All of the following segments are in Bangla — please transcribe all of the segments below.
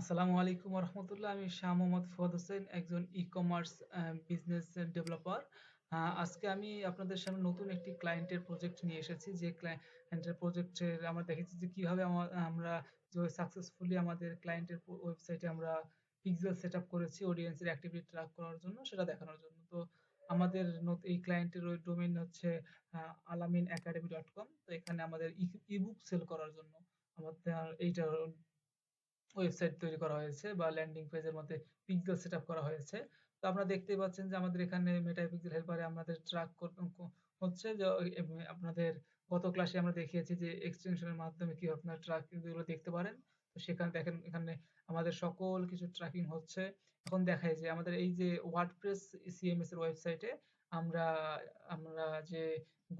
আসসালামু আলাইকুম রহমতুল্লাহ আমি শাহ মোহাম্মদ ফুয়াদ হোসেন, একজন ই কমার্স বিজনেস ডেভেলপার আজকে আমি আপনাদের সামনে নতুন একটি ক্লায়েন্টের প্রজেক্ট নিয়ে এসেছি। যে ক্লায়েন্টের প্রজেক্টের আমরা দেখেছি যে কীভাবে আমরা সাকসেসফুলি আমাদের ক্লায়েন্টের ওয়েবসাইটে আমরা পিক্সেল সেট আপ করেছি অডিয়েন্সের অ্যাক্টিভিটি ট্র্যাক করার জন্য, সেটা দেখানোর জন্য। তো আমাদের এই ক্লায়েন্টের ওই ডোমেন হচ্ছে আলামিন একাডেমি ডট কম তো এখানে আমাদের ইবুক সেল করার জন্য। আমাদের এইটা ওয়েবসাইট তৈরি করা হয়েছে বা ল্যান্ডিং পেজের মধ্যে পিক্সেল সেট করা হয়েছে। তো আপনারা দেখতেই পাচ্ছেন যে আমাদের এখানে মেটা পিক্সেল হেল্পারে আমাদের ট্র্যাক হচ্ছে যে আপনাদের গত ক্লাসে আমরা দেখিয়েছি যে এক্সটেনশনের মাধ্যমে কি আপনার ট্র্যাকগুলো দেখতে পারেন। তো সেখানে দেখেন এখানে আমাদের সকল কিছু ট্র্যাকিং হচ্ছে। এখন দেখায় যে আমাদের এই যে ওয়ার্ডপ্রেস সিএমএস এর ওয়েবসাইটে আমরা আমরা যে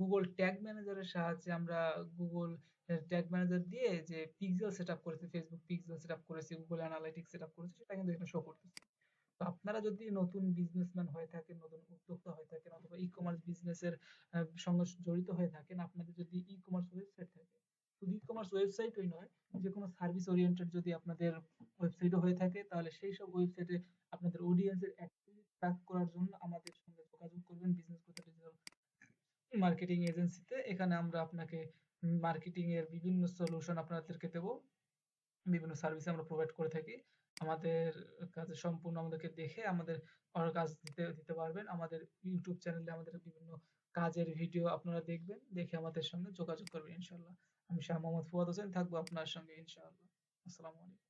গুগল ট্যাগ ম্যানেজারের সাহায্যে আমরা গুগল ট্যাগ ম্যানেজার দিয়ে যে পিক্সেল সেটআপ করেছি ফেসবুক পিক্সেল করেছি গুগল অ্যানালাইটিক্স সেটআপ করেছি, সেটা কিন্তু এখানে শো করতেছে। তো আপনারা যদি নতুন বিজনেসম্যান হয়ে থাকেন, নতুন উদ্যোক্তা হয়ে থাকেন, অথবা ই কমার্স বিজনেসের সঙ্গে জড়িত হয়ে থাকেন, আপনাদের যদি ই কমার্স ওয়েবসাইট থাকে, শুধু ই কমার্স ওয়েবসাইটই নয় যে কোনো সার্ভিস ওরিয়েন্টেড যদি আপনাদের ওয়েবসাইটও হয়ে থাকে, তাহলে সেই সব ওয়েবসাইটে আপনাদের অডিয়েন্সের অ্যাক্টিভিটি ট্র্যাক করার জন্য আমাদের সঙ্গে যোগাযোগ করবেন বিজনেস করতে ডিজিটাল মার্কেটিং এজেন্সিতে এখানে আমরা আপনাকে মার্কেটিং এর বিভিন্ন সলিউশন আপনাদেরকে দেব। বিভিন্ন সার্ভিস আমরা প্রোভাইড করে থাকি। আমাদের কাজে সম্পূর্ণ আমাদেরকে দেখে আমাদের কাজ দিতে দিতে পারবেন। আমাদের ইউটিউব চ্যানেলে আমাদের বিভিন্ন কাজের ভিডিও আপনারা দেখবেন, দেখে আমাদের সঙ্গে যোগাযোগ করবেন ইনশাল্লাহ আমি শাহ মোহাম্মদ ফুয়াদ হোসেন, থাকব আপনার সঙ্গে ইনশাআল্লাহ। আসসালামু আলাইকুম।